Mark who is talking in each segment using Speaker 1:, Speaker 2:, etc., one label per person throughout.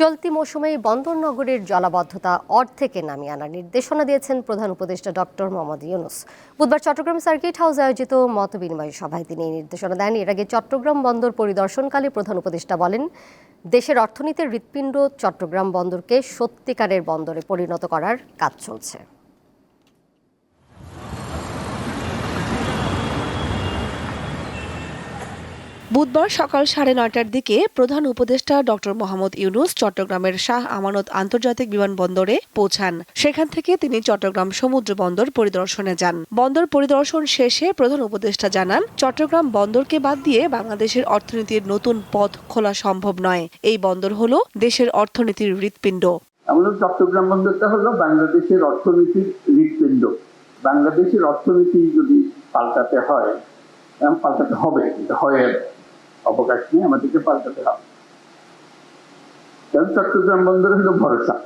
Speaker 1: চলতি মৌসুমে বন্দরনগরের জলাবদ্ধতা অর্ধেকে নামিয়ে আনার নির্দেশনা দিয়েছেন প্রধান উপদেষ্টা ডক্টর মোহাম্মদ ইউনুস। বুধবার চট্টগ্রাম সার্কিট হাউসে আয়োজিত মত বিনিময় সভায় তিনি এই নির্দেশনা দেন। এর আগে চট্টগ্রাম বন্দর পরিদর্শনকালে প্রধান উপদেষ্টা বলেন, দেশের অর্থনীতির হৃৎপিণ্ড চট্টগ্রাম বন্দরকে সত্যিকারের বন্দরে পরিণত করার কাজ চলছে।
Speaker 2: বুধবার সকাল সাড়ে নয়টার দিকে প্রধান উপদেষ্টা ডক্টর মোহাম্মদ ইউনুস চট্টগ্রামের শাহ আমানত আন্তর্জাতিক বিমানবন্দরে পৌঁছান। সেখান থেকে তিনি চট্টগ্রাম সমুদ্র বন্দর পরিদর্শনে যান। বন্দর পরিদর্শন শেষে প্রধান উপদেষ্টা জানান, চট্টগ্রাম বন্দরকে বাদ দিয়ে বাংলাদেশের অর্থনীতির নতুন পথ খোলা সম্ভব নয়। এই বন্দর হল দেশের অর্থনীতির হৃৎপিণ্ড।
Speaker 3: চট্টগ্রাম বন্দরটা হলো বাংলাদেশের অর্থনীতির হৃৎপিণ্ড। বাংলাদেশের অর্থনীতি যদি পাল্টাতে হয় পাল্টাতে হবে হয় অবকাশ নিয়ে আমাদেরকে পাল্টাতে হবে। কারণ চট্টগ্রাম বন্দর হলো ভরসা।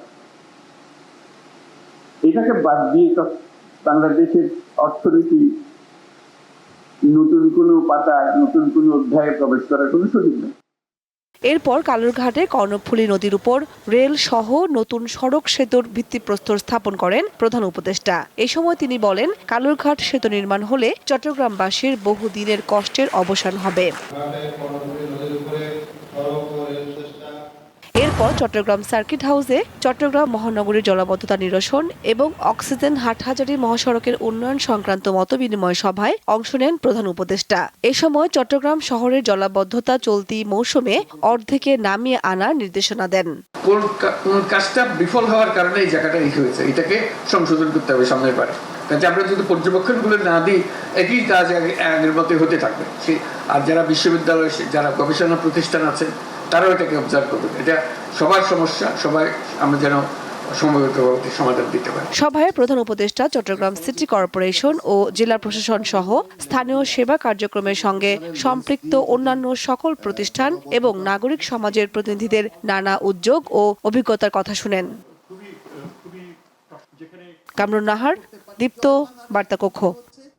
Speaker 3: এটাকে বাদ দিয়ে বাংলাদেশের অর্থনীতি নতুন কোনো পাতা নতুন কোনো অধ্যায়ে প্রবেশ করার কোনো সুযোগ নেই।
Speaker 2: এরপর কালুরঘাটে কর্ণফুলী নদীর উপর রেল সহ নতুন সড়ক সেতুর ভিত্তিপ্রস্তর স্থাপন করেন প্রধান উপদেষ্টা। এ সময় তিনি বলেন, কালুরঘাট সেতু নির্মাণ হলে চট্টগ্রামবাসীর বহুদিনের কষ্টের অবসান হবে। এরপর চট্টগ্রাম সার্কিট হাউসে চট্টগ্রাম মহানগরীর জলাবদ্ধতা নিরসন এবং অক্সিজেন হাটহাজারী মহাসড়কের উন্নয়ন সংক্রান্ত মতবিনিময় সভায় অংশ নেন প্রধান উপদেষ্টা। এ সময় চট্টগ্রাম শহরের জলাবদ্ধতা চলতি মৌসুমে অর্ধেকে নামিয়ে আনার নির্দেশনা দেন।
Speaker 4: কোন কাজটা বিফল হওয়ার কারণে এই জায়গাটা রেখে হয়েছে, এটাকে সংশোধন করতে হবে সামনের পারে। কাজে আমরা যদি পর্যবেক্ষণগুলো না দিই, একই কাজ আগে- আগের হতে থাকবে। আর যারা বিশ্ববিদ্যালয় যারা গবেষণা প্রতিষ্ঠান আছে তারাও এটাকে অবজার্ভ করবে। এটা সবার সমস্যা সবাই আমরা যেন সমাধান দিতে পারি।
Speaker 2: সভায় প্রধান উপদেষ্টা চট্টগ্রাম সিটি কর্পোরেশন ও জেলা প্রশাসন সহ স্থানীয় সেবা কার্যক্রমের সঙ্গে সম্পৃক্ত অন্যান্য সকল প্রতিষ্ঠান এবং নাগরিক সমাজের প্রতিনিধিদের নানা উদ্যোগ ও অভিজ্ঞতার কথা শুনেন। কামরুন নাহার দীপ্ত বার্তা কক্ষ